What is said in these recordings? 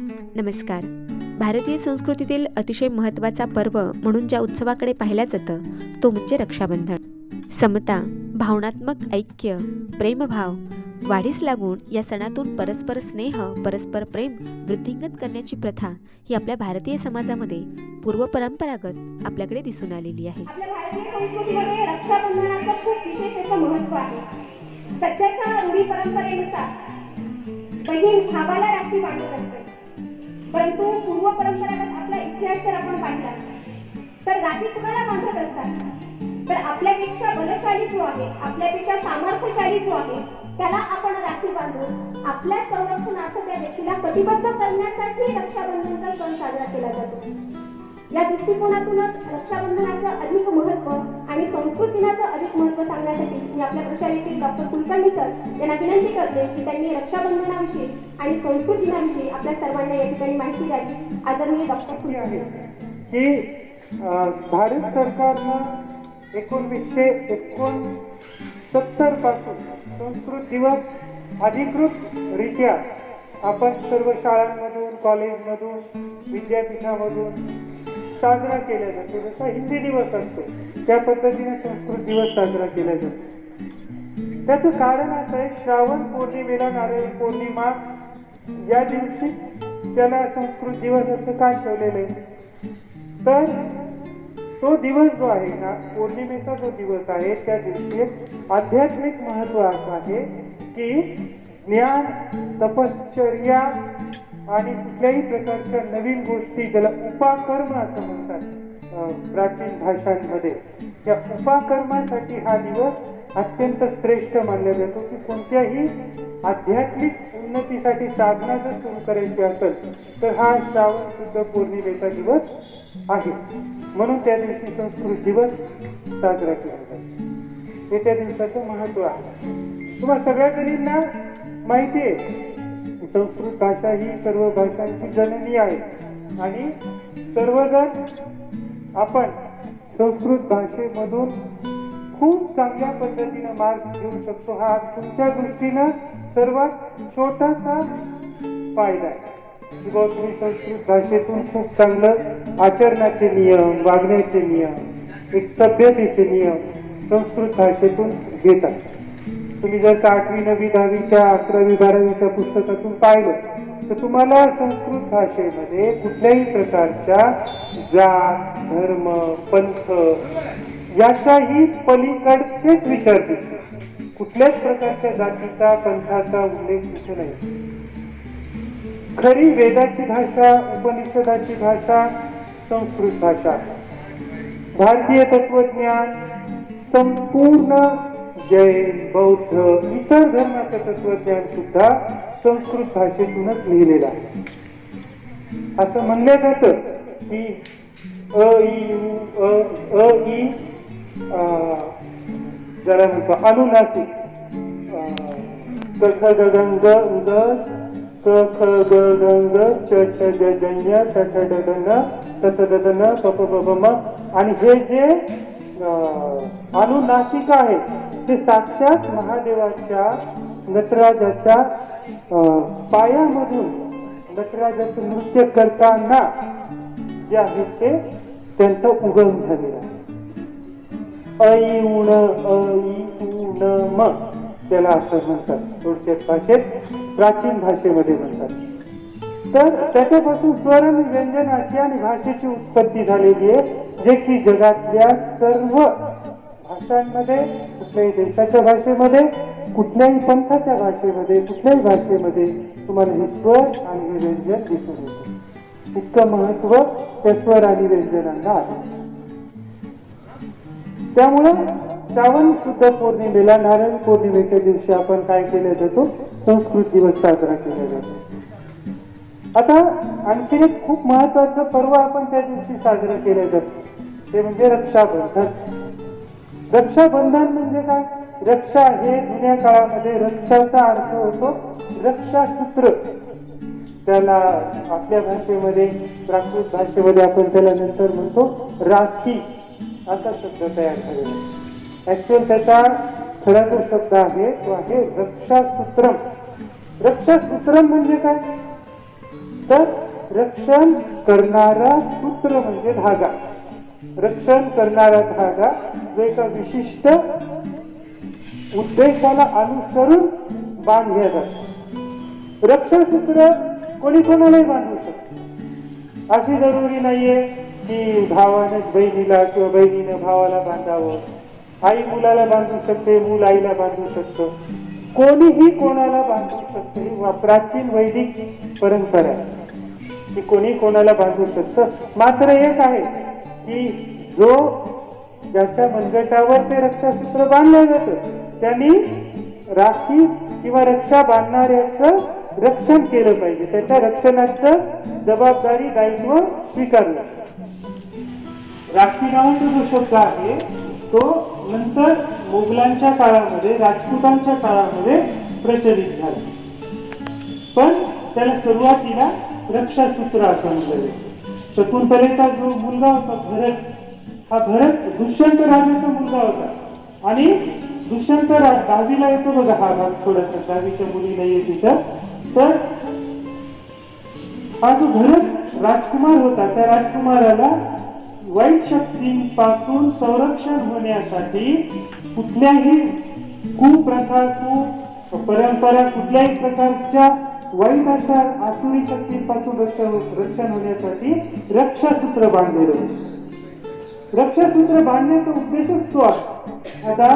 नमस्कार. भारतीय संस्कृतीतील अतिशय महत्त्वाचा पर्व म्हणून ज्या उत्सवाकडे पाहिलं जातं तो म्हणजे रक्षाबंधन. समता भावनात्मक ऐक्य प्रेमभाव वाढीस लागून या सणातून परस्पर स्नेह परस्पर प्रेम वृद्धिंगत करण्याची प्रथा ही आपल्या भारतीय समाजामध्ये पूर्वपरंपरागत आपल्याकडे दिसून आलेली आहे. आहे. सध्याच्या रूढी परंपरेनुसार बहीण भावाला राखी बांधत असते. परंतु पूर्व परंपरागत आपला इतिहास जर आपण पाहिला तर राखी कुणाला बांधत असतात? तर आपल्यापेक्षा बलशाली जो आहे आपल्यापेक्षा सामर्थ्यशाली जो आहे त्याला आपण राखी बांधून आपल्या संरक्षणार्थ त्या व्यक्तीला कटिबद्ध करण्यासाठी रक्षाबंधनचा सण साजरा केला जातो. या दृष्टिकोनातूनच रक्षाबंधनाचं अधिक महत्त्व आणि संस्कृत दिनाचं अधिक महत्त्व सांगण्यासाठी मी आपल्या प्रशालेतील डॉक्टर कुलकर्णी सर यांना विनंती करते की त्यांनी रक्षाबंधनाविषयी आणि संस्कृत दिनाविषयी आपल्या सर्वांना या ठिकाणी माहिती द्यावी. आदरणीय डॉक्टर कुलकर्णी सर. की भारत सरकारनं एकोणवीसशे एकोणसत्तरपासून संस्कृत दिवस अधिकृतरित्या आपण सर्व शाळांमधून कॉलेजमधून विद्यापीठामधून साजरा केला जातो. जसा हिंदी दिवस असतो त्या पद्धतीने संस्कृत दिवस साजरा केला जातो. त्याचं कारण असं आहे श्रावण पौर्णिमेला नारळी पौर्णिमा या दिवशी त्याला संस्कृत दिवस असं का ठेवलेलं आहे? तर तो दिवस जो आहे ना पौर्णिमेचा जो दिवस आहे त्या दिवशी आध्यात्मिक महत्त्व असं आहे की ज्ञान तपश्चर्या आणि कुठल्याही प्रकारच्या नवीन गोष्टी ज्याला उपाकर्म असं म्हणतात प्राचीन भाषांमध्ये त्या उपाकर्मासाठी हा दिवस अत्यंत श्रेष्ठ मानला जातो की कोणत्याही आध्यात्मिक उन्नतीसाठी साधना जर सुरू करायची असेल तर हा श्रावण शुद्ध पौर्णिमेचा दिवस आहे. म्हणून त्या दिवशी संस्कृत दिवस साजरा केला जातो. हे त्या दिवसाचं महत्त्व आहे. तुम्हाला सगळ्या जणींना माहिती आहे संस्कृत भाषा ही सर्व भाषांची जननी आहे. आणि सर्वजण आपण संस्कृत भाषेमधून खूप चांगल्या पद्धतीनं मार्ग घेऊ शकतो. हा तुमच्या दृष्टीनं सर्वात छोटासा फायदा आहे. की बाबा तुम्ही संस्कृत भाषेतून खूप चांगलं आचरणाचे नियम वागण्याचे नियम एक सभ्यतेचे नियम संस्कृत भाषेतून घेतात तुम्ही जर का आठवी नववी दहावीच्या अकरावी बारावीच्या पुस्तकातून पाहिलं तर तुम्हाला संस्कृत भाषेमध्ये कुठल्याही प्रकारच्या जात धर्म पंथ याच्याही पलीकडचेच विचार दिसतात. कुठल्याच प्रकारच्या जातीचा पंथाचा उल्लेख तिथे नाही. खरी वेदाची भाषा उपनिषदाची भाषा संस्कृत भाषा. भारतीय तत्वज्ञान संपूर्ण जैन बौद्ध इतर धर्माचं तत्वज्ञान सुद्धा संस्कृत भाषेतूनच लिहिलेलं आहे. असं म्हणलं जातं की अ इ उ अ अ इ म्हणतो अनुनासिक. अं, क ख ग ग ग क ख ग च छ ज ज ञ ट ठ ड ड न त त न प प प प म. आणि हे जे अनुनासिक आहे ते साक्षात महादेवाच्या नटराजाच्या पायामधून नटराजाचं नृत्य करताना जे आहे ते त्यांचा उगम झालेला आहे. ऐ उण ऐ उण म त्याला असं म्हणतात. थोडक्यात भाषेत प्राचीन भाषेमध्ये म्हणतात. तर त्याच्यापासून स्वर व्यंजनाची आणि भाषेची उत्पत्ती झालेली आहे जे की जगातल्या सर्व भाषांमध्ये कुठल्याही देशाच्या भाषेमध्ये कुठल्याही पंथाच्या भाषेमध्ये कुठल्याही भाषेमध्ये तुम्हाला हे स्वर आणि हे व्यंजन दिसून येते. इतकं महत्त्व त्या स्वर आणि व्यंजनांना आहे. त्यामुळं श्रावण शुद्ध पौर्णिमेला नारायण पौर्णिमेच्या दिवशी आपण काय केलं जातो? संस्कृत दिवस साजरा केला जातो. आता आणखी एक खूप महत्वाचं पर्व आपण त्या दिवशी साजरं केलं जातं. ते म्हणजे रक्षाबंधन. रक्षाबंधन म्हणजे काय? रक्षा हे जुन्या काळामध्ये रक्षाचा अर्थ होतो रक्षासूत्र. त्याला आपल्या भाषेमध्ये प्राकृत भाषेमध्ये आपण त्याला नंतर म्हणतो राखी असा शब्द तयार झालेला ऍक्च्युअल त्याचा खरा जो शब्द आहे तो आहे रक्षासूत्रम. रक्षासूत्रम म्हणजे काय? तर रक्षण करणारा सूत्र म्हणजे धागा. रक्षण करणारा धागा जो एका विशिष्ट उद्देशाला अनुसरून बांधल्या जातो. रक्षणसूत्र कोणी कोणालाही बांधू शकतो. अशी जरुरी नाहीये की भावानं बहिणीला किंवा बहिणीनं भावाला बांधावं. आई मुलाला बांधू शकते मूल आईला बांधू शकतं. कोणीही कोणाला बांधू शकते ही प्राचीन वैदिक परंपरा आहे. की कोणी कोणाला बांधू शकतं. मात्र एक आहे की जो ज्याच्या मनगटावर ते रक्षासूत्र बांधलं जातं त्यांनी राखी किंवा रक्षा बांधणाऱ्याचं रक्षण केलं पाहिजे. त्याच्या रक्षणाचं जबाबदारी दायित्व स्वीकारलं. राखी नावाचा जो शब्द आहे तो नंतर मोगलांच्या काळामध्ये राजपुतांच्या काळामध्ये प्रचलित झाला. पण त्याला सुरुवातीला रक्षासूत्र असं म्हणलं शकुंतलेचा जो मुलगा होता भरत हा भरत दुष्यंत राजाचा मुलगा होता. आणि दुष्यंत रा- दहावीला येतो बघा हा भाग थोडासा दहावीच्या मुली येत तिथं तर हा जो भरत राजकुमार होता त्या राजकुमाराला वाईट शक्तींपासून संरक्षण होण्यासाठी कुठल्याही कुप्रथा कु परंपरा कुठल्याही प्रकारच्या वाईट अशा आसुरी शक्तींपासून रक्षण रक्षण होण्यासाठी रक्षासूत्र बांधलेलं रक्षासूत्र बांधण्याचा उद्देशच तो आता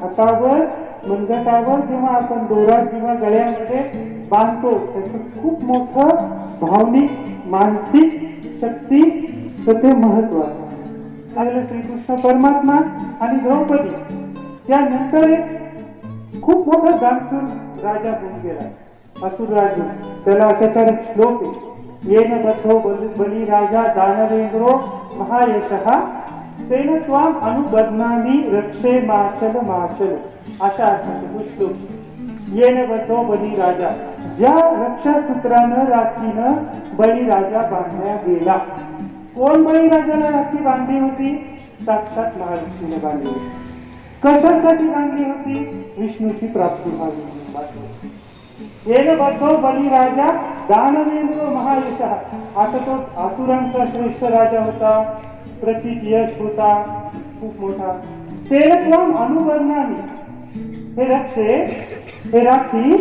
हातावर मनगटावर जेव्हा आपण दोरा किंवा गळ्यामध्ये बांधतो त्याचं खूप मोठं भावनिक मानसिक शक्ती ते महत्त्व आहे. लागलं श्रीकृष्ण परमात्मा आणि द्रौपदी त्यानंतर एक खूप मोठा दानसूर राजा होऊन गेला. असुर राजू त्याला त्याचा श्लोक आहे. येन बद्धो बली बली दानवेंद्रो महायशः तेन त्वाम अनुबध्नामी रक्षे माचल माचल. अशा अर्थाचा तो श्लोक येन बद्धो बनीराजा ज्या रक्षासूत्रानं राखीनं बळीराजा बांधल्या गेला. कोण बळीराजाला राखी बांधली होती? साक्षात महालक्ष्मीने बांधली होती. कशासाठी बांधली होती? विष्णूची प्राप्ती व्हावी म्हणून बांधली होती. येन बद्धो बलिराजा दानवेंद्र महायश. आता तो आसुरांचा श्रेष्ठ राजा होता. प्रतीक यश होता खूप मोठा. ते त्वम हे रक्षे हे राखी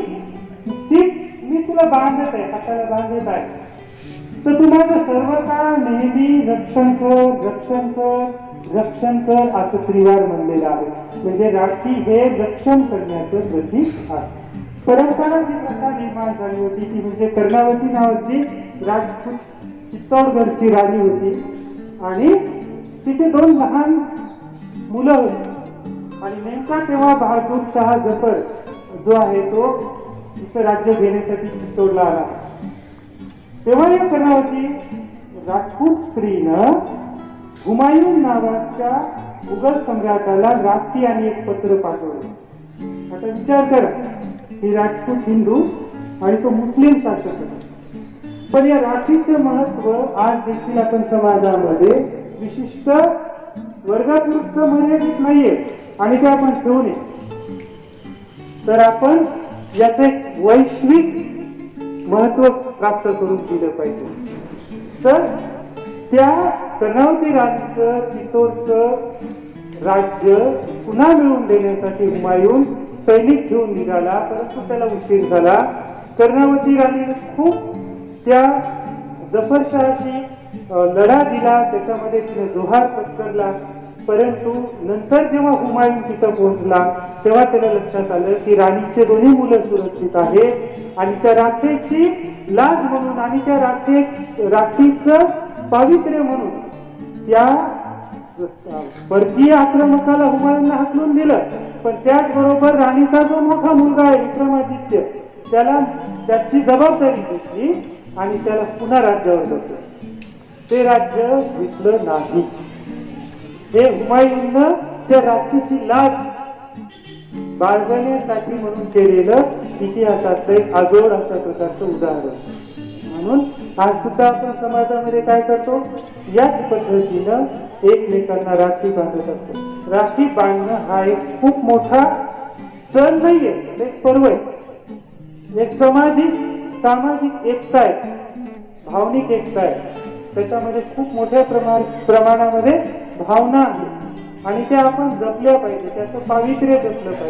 तीच मी तुला बांधत आहे हाताला बांधत आहे. तर तू माझं सर्व काळ नेहमी रक्षण कर रक्षण कर रक्षण कर असं त्रिवार म्हणलेलं आहे. म्हणजे राखी हे रक्षण करण्याचं प्रतीक आहे. परंपरा जी प्रथा निर्माण झाली होती ती म्हणजे कर्णावती नावाची राजपूत चित्तौडगडची राणी होती. आणि तिचे दोन लहान मुलं होती. आणि नेमका तेव्हा बहादूर शहा जफर जो आहे तो तिचं राज्य घेण्यासाठी चित्तौडला आला. तेव्हा या कर्णावती राजपूत स्त्रीनं हुमायून नावाच्या मुघल सम्राटाला राखी आणि एक पत्र पाठवलं. आता विचार करा. ही राजपूत हिंदू आणि तो मुस्लिम शासक होता पण या राखीचं महत्त्व आज देखील आपण समाजामध्ये विशिष्ट वर्गापुरतं मर्यादित नाहीये आणि ते आपण ठेवू नये. तर आपण याचे एक वैश्विक महत्त्व प्राप्त करून दिलं पाहिजे. तर त्या कर्णावती राणीचं चितोरचं राज्य पुन्हा मिळवून देण्यासाठी हुमायून सैनिक घेऊन निघाला. परंतु त्याला उशीर झाला? कर्णावती राणीने खूप त्या जफरशहाशी लढा दिला. त्याच्यामध्ये तिने जोहार पत्करला. परंतु नंतर जेव्हा हुमायून तिथं पोहोचला तेव्हा त्याला लक्षात आलं की राणीचे दोन्ही मुलं सुरक्षित आहे आणि त्या राखेची लाज म्हणून आणि त्या राखे राखीचं पावित्र्य म्हणून त्या परकीय आक्रमकाला हुमायूंना हाकलून दिलं. पण त्याचबरोबर राणीचा जो मोठा मुलगा आहे विक्रमादित्य त्याला त्याची जबाबदारी घेतली आणि त्याला पुन्हा राज्यावर बसलं ते राज्य घेतलं नाही. हे हुमायूननं त्या राखीची लाज बाळगण्यासाठी म्हणून केलेलं इतिहासाचं एक आजोड अशा प्रकारचं उदाहरण. म्हणून आज सुद्धा आपण समाजामध्ये काय करतो? याच पद्धतीनं एकमेकांना राखी बांधत असतो. राखी बांधणं हा एक खूप मोठा सण नाहीये. म्हणजे एक पर्व आहे. एक सामाजिक सामाजिक एकता आहे. भावनिक एकता आहे. त्याच्यामध्ये खूप मोठ्या प्रमाण प्रमाणामध्ये भावना आहे. आणि त्या आपण जपल्या पाहिजे. त्याचं पावित्र्य जपलं पाहिजे.